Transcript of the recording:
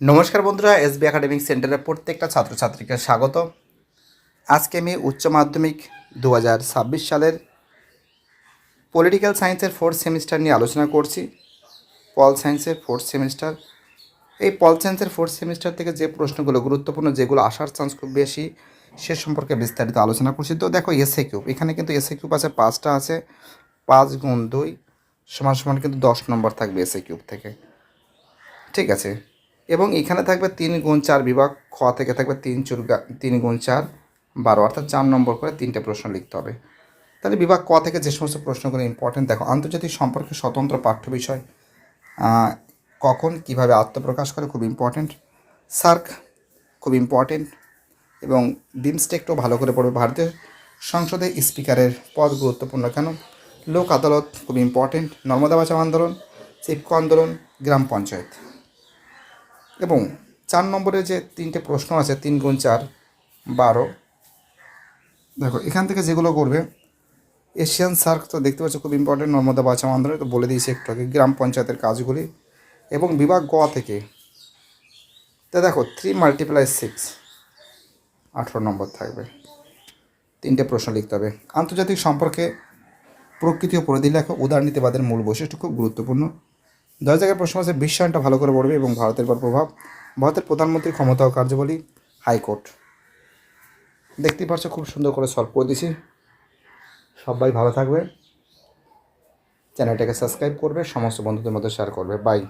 নমস্কার বন্ধুরা, SB academic সেন্টারের প্রত্যেকটা ছাত্রছাত্রীকে স্বাগত। আজকে আমি উচ্চ মাধ্যমিক দু সালের পলিটিক্যাল সায়েন্সের ফোর্থ সেমিস্টার নিয়ে আলোচনা করছি। পল সায়েন্সের ফোর্থ সেমিস্টার এই পল সায়েন্সের ফোর্থ সেমিস্টার থেকে যে প্রশ্নগুলো, গুরুত্বপূর্ণ যেগুলো আসার চান্স খুব বেশি, সে সম্পর্কে বিস্তারিত আলোচনা করছি। তো দেখো এসএ কিউব এখানে কিন্তু এসএ কিউব আছে, পাঁচটা আছে। পাঁচ গুণ দুই সমান সমান কিন্তু দশ নম্বর থাকবে এসএ কিউব থেকে। ঠিক আছে? এবং এখানে থাকবে তিন গুণ চার বিভাগ, খ থেকে থাকবে তিন চুর তিন গুণ চার বারো, অর্থাৎ চার নম্বর করে তিনটে প্রশ্ন লিখতে হবে। তাহলে বিভাগ ক থেকে যে সমস্ত প্রশ্নগুলো ইম্পর্টেন্ট দেখো আন্তর্জাতিক সম্পর্কে স্বতন্ত্র পাঠ্য বিষয় কখন, কীভাবে আত্মপ্রকাশ করে খুব ইম্পর্টেন্ট সার্ক খুব ইম্পর্টেন্ট এবং বিমস্টেকটাও ভালো করে পড়বে। ভারতের সংসদে স্পিকারের পদ গুরুত্বপূর্ণ কেন? লোক আদালত খুব ইম্পর্টেন্ট নর্মদা বাঁচাও আন্দোলন চিপকো আন্দোলন, গ্রাম পঞ্চায়েত। এবং চার নম্বরে যে তিনটে প্রশ্ন আছে, তিন গুণ চার, বারো। দেখো, এখান থেকে যেগুলো করবে, এশিয়ান সার্ক তো দেখতে পাচ্ছ খুব ইম্পর্টেন্ট নর্মদা বাঁচাও আন্দোলন তো বলে দিয়েছি একটু আগে, গ্রাম পঞ্চায়েতের কাজগুলি এবং বিভাগ গ থেকে। তা দেখো থ্রি মাল্টিপ্লাই সিক্স আঠেরো নম্বর থাকবে। তিনটে প্রশ্ন লিখতে হবে। আন্তর্জাতিক সম্পর্কে প্রকৃতি ও পরিধি লেখা উদারনীতিবাদের মূল বৈশিষ্ট্য খুব গুরুত্বপূর্ণ। দশ জায়গায় প্রশ্ন আছে বিশ্বায়নটা ভালো করে পড়বে এবং ভারতের পর প্রভাব। ভারতের প্রধানমন্ত্রীর ক্ষমতা ও কার্যবলী, হাইকোর্ট। দেখতেই পাচ্ছ, খুব সুন্দর করে সলভ করে দিছি সবাই ভালো থাকবে। চ্যানেলটাকে সাবস্ক্রাইব করবে, সমস্ত বন্ধুদের মধ্যে শেয়ার করবে। বাই